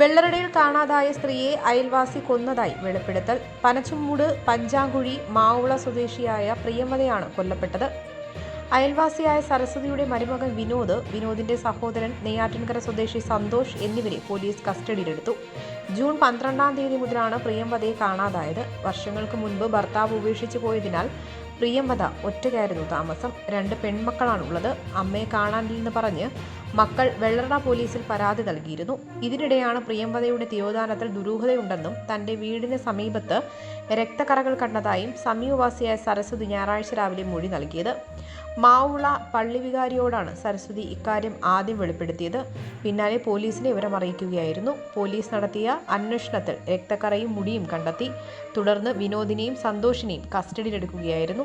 വെള്ളറടയിൽ കാണാതായ സ്ത്രീയെ അയൽവാസി കൊന്നതായി വെളിപ്പെടുത്തൽ. പനച്ചുമൂട് പഞ്ചാങ്കുഴി മാവുള സ്വദേശിയായ പ്രിയമതയാണ് കൊല്ലപ്പെട്ടത്. അയൽവാസിയായ സരസ്വതിയുടെ മരുമകൻ വിനോദ് വിനോദിന്റെ സഹോദരൻ നെയ്യാറ്റിൻകര സ്വദേശി സന്തോഷ് എന്നിവരെ പോലീസ് കസ്റ്റഡിയിലെടുത്തു. ജൂൺ പന്ത്രണ്ടാം തീയതി മുതലാണ് പ്രിയംവതയെ കാണാതായത്. വർഷങ്ങൾക്ക് മുൻപ് ഭർത്താവ് ഉപേക്ഷിച്ചു പോയതിനാൽ പ്രിയംവദ ഒറ്റയ്ക്കായിരുന്നു താമസം. രണ്ട് പെൺമക്കളാണുള്ളത്. അമ്മയെ കാണാനില്ലെന്ന് പറഞ്ഞ് മക്കൾ വെള്ളറ പോലീസിൽ പരാതി നൽകിയിരുന്നു. ഇതിനിടെയാണ് പ്രിയംവതയുടെ തിരോധാനത്തിൽ ദുരൂഹതയുണ്ടെന്നും തന്റെ വീടിന് സമീപത്ത് രക്തക്കറകൾ കണ്ടതായും സമീപവാസിയായ സരസ്വതി ഞായറാഴ്ച രാവിലെ മൊഴി നൽകിയത്. മാവുള പള്ളിവികാരിയോടാണ് സരസ്വതി ഇക്കാര്യം ആദ്യം വെളിപ്പെടുത്തിയത്. പിന്നാലെ പോലീസിനെ വിവരം അറിയിക്കുകയായിരുന്നു. പോലീസ് നടത്തിയ അന്വേഷണത്തിൽ രക്തക്കറയും മുടിയും കണ്ടെത്തി. തുടർന്ന് വിനോദിനെയും സന്തോഷിനെയും കസ്റ്റഡിയിലെടുക്കുകയായിരുന്നു.